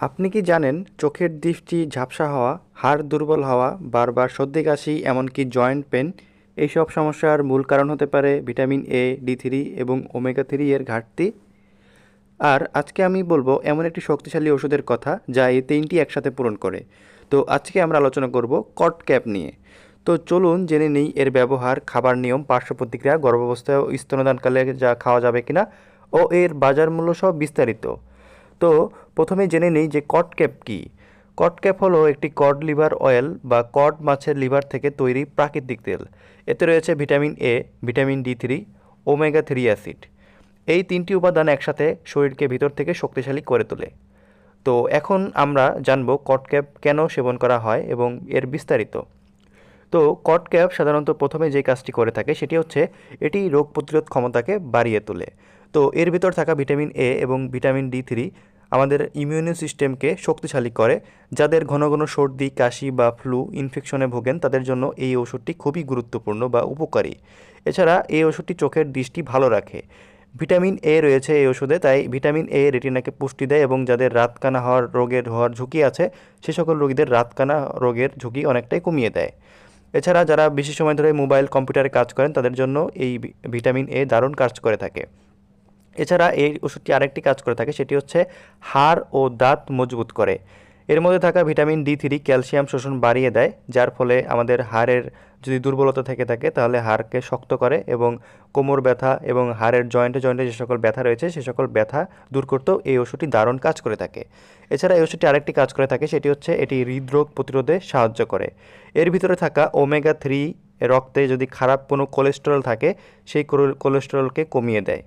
আপনি কি জানেন চোখের দৃষ্টি ঝাপসা হওয়া, হাড় দুর্বল হওয়া, বারবার সর্দি কাশি, এমনকি জয়েন্ট পেন এইসব সমস্যার মূল কারণ হতে পারে ভিটামিন এ ডি থ্রি এবং ওমেগা থ্রি এর ঘাটতি? আর আজকে আমি বলব এমন একটি শক্তিশালী ওষুধের কথা যা এই তিনটি একসাথে পূরণ করে। তো আজকে আমরা আলোচনা করব কট ক্যাপ নিয়ে। তো চলুন জেনে নিই এর ব্যবহার, খাবার নিয়ম, পার্শ্ব প্রতিক্রিয়া, গর্ভাবস্থায় ও স্তনদানকালে যা খাওয়া যাবে কিনা ও এর বাজার মূল্য সব বিস্তারিত। তো প্রথমে জেনে নিই যে কট ক্যাপ কী। কট ক্যাপ হলো একটি কড লিভার অয়েল বা কড মাছের লিভার থেকে তৈরি প্রাকৃতিক তেল। এতে রয়েছে vitamin A vitamin D three omega three acid এই তিনটি উপাদান একসাথে শরীরকে ভিতর থেকে শক্তিশালী করে তোলে। তো এখন আমরা জানব কট ক্যাপ কেন সেবন করা হয় এবং এর বিস্তারিত। তো কট ক্যাপ সাধারণত প্রথমে যে কাজটি করে থাকে সেটি হচ্ছে এটি রোগ প্রতিরোধ ক্ষমতাকে বাড়িয়ে তোলে। তো এর ভিতর থাকা ভিটামিন এ এবং ভিটামিন ডি থ্রি আমাদের ইমিউনি সিস্টেমকে শক্তিশালী করে, যাদের ঘন ঘন সর্দি, কাশি বা ফ্লু ইনফেকশনে ভোগেন, তাদের জন্য এই ওষুধটি খুবই গুরুত্বপূর্ণ বা উপকারী। এছাড়া এই ওষুধটি চোখের দৃষ্টি ভালো রাখে। ভিটামিন এ রয়েছে এই ওষুধে তাই ভিটামিন এ রেটিনাকে পুষ্টি দেয় এবং যাদের রাতকানা হওয়ার রোগের, হওয়ার ঝুঁকি আছে, সে সকল রোগীদের রাতকানা রোগের ঝুঁকি অনেকটাই কমিয়ে দেয়। এছাড়া যারা বেশি সময় ধরে মোবাইল, কম্পিউটারে কাজ করেন, তাদের জন্য এই ভিটামিন এ দারুণ কাজ করে থাকে। এছাড়া এই ওষুধটি আরেকটি কাজ করে থাকে, সেটি হচ্ছে হাড় ও দাঁত মজবুত করে। এর মধ্যে থাকা ভিটামিন ডি থ্রি, ক্যালসিয়াম শোষণ বাড়িয়ে দেয়, যার ফলে আমাদের হাড়ের যদি দুর্বলতা থেকে থাকে, তাহলে হাড়কে শক্ত করে এবং কোমর ব্যথা এবং হাড়ের জয়েন্টে জয়েন্টে যে সকল ব্যথা রয়েছে, সে সকল ব্যথা দূর করতেও এই ওষুধটি দারুণ কাজ করে থাকে। এছাড়া এই ওষুধটি আরেকটি কাজ করে থাকে, সেটি হচ্ছে এটি হৃদরোগ প্রতিরোধে সাহায্য করে। এর ভিতরে থাকা ওমেগা থ্রি রক্তে যদি খারাপ কোনো কোলেস্টেরল থাকে, সেই কোলেস্টেরলকে কমিয়ে দেয়।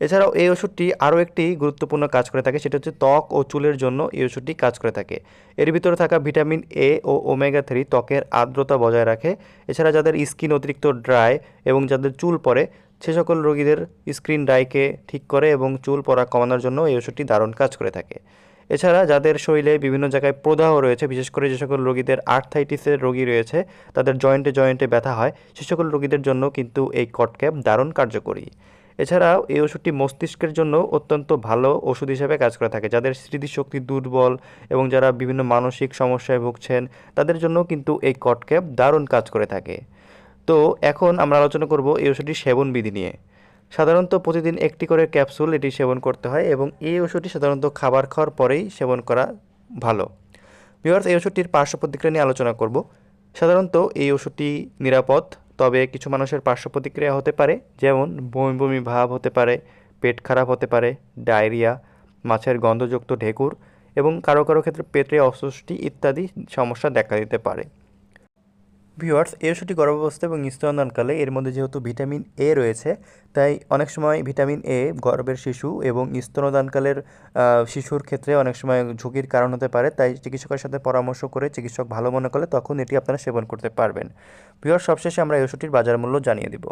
এছাড়াও এই ওষুধটি আরও একটি গুরুত্বপূর্ণ কাজ করে থাকে, সেটা হচ্ছে ত্বক ও চুলের জন্য এই ওষুধটি কাজ করে থাকে। এর ভিতরে থাকা ভিটামিন এ ও ওমেগা থ্রি ত্বকের আর্দ্রতা বজায় রাখে। এছাড়া যাদের স্কিন অতিরিক্ত ড্রাই এবং যাদের চুল পড়ে, সে সকল রোগীদের স্ক্রিন ড্রাইকে ঠিক করে এবং চুল পড়া কমানোর জন্য এই ওষুধটি দারুণ কাজ করে থাকে। এছাড়া যাদের শরীরে বিভিন্ন জায়গায় প্রদাহ রয়েছে, বিশেষ করে যে সকল রোগীদের আর্থাইটিসের রোগী রয়েছে, তাদের জয়েন্টে জয়েন্টে ব্যথা হয়, সে সকল রোগীদের জন্য কিন্তু এই কটক্যাপ দারুণ কার্যকরী। এছাড়াও এই ওষুধটি মস্তিষ্কের জন্য অত্যন্ত ভালো ওষুধ হিসেবে কাজ করে থাকে। যাদের স্মৃতিশক্তি দুর্বল এবং যারা বিভিন্ন মানসিক সমস্যায় ভুগছেন, তাদের জন্য কিন্তু এই কটক্যাপ দারুণ কাজ করে থাকে। তো এখন আমরা আলোচনা করব এই ওষুধটির সেবন বিধি নিয়ে। সাধারণত প্রতিদিন একটি করে ক্যাপসুল এটি সেবন করতে হয় এবং এই ওষুধটি সাধারণত খাবার খাওয়ার পরেই সেবন করা ভালো। বিহার এই ওষুধটির পার্শ্ব প্রতিক্রিয়া নিয়ে আলোচনা করব। সাধারণত এই ওষুধটি নিরাপদ তবে কিছু মানুষের পার্শ্ব প্রতিক্রিয়া হতে পারে, যেমন বমি বমি ভাব হতে পারে, পেট খারাপ হতে পারে, ডায়রিয়া, মাছের গন্ধযুক্ত ঢেকুর এবং কারও কারও ক্ষেত্রে পেটে অস্বস্তি ইত্যাদি সমস্যা দেখা দিতে পারে। ভিউয়ার্স এই ওষুধটি গর্ভাবস্থা এবং স্তনদানকালে এর মধ্যে যেহেতু ভিটামিন এ রয়েছে, তাই অনেক সময় ভিটামিন এ গর্ভের শিশু এবং স্তনদানকালের শিশুর ক্ষেত্রে অনেক সময় ঝুঁকির কারণ হতে পারে, তাই চিকিৎসকের সাথে পরামর্শ করে চিকিৎসক ভালো মনে করলে তখন এটি আপনারা সেবন করতে পারবেন। ভিউয়ার্স, সবশেষে আমরা এই ওষুধটির বাজার মূল্য জানিয়ে দিব।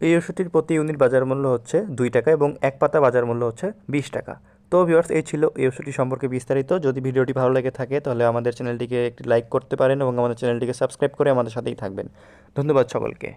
এই ওষুধটির প্রতি ইউনিট বাজার মূল্য হচ্ছে দুই টাকা এবং এক পাতা বাজার মূল্য হচ্ছে বিশ টাকা। তো ভিউয়ার্স এই ছিল এই ওষুধটি সম্পর্কে বিস্তারিত। যদি ভিডিওটি ভালো লেগে থাকে, তাহলে আমাদের চ্যানেলটিকে একটি লাইক করতে পারেন এবং আমাদের চ্যানেলটিকে সাবস্ক্রাইব করে আমাদের সাথেই থাকবেন। ধন্যবাদ সকলকে।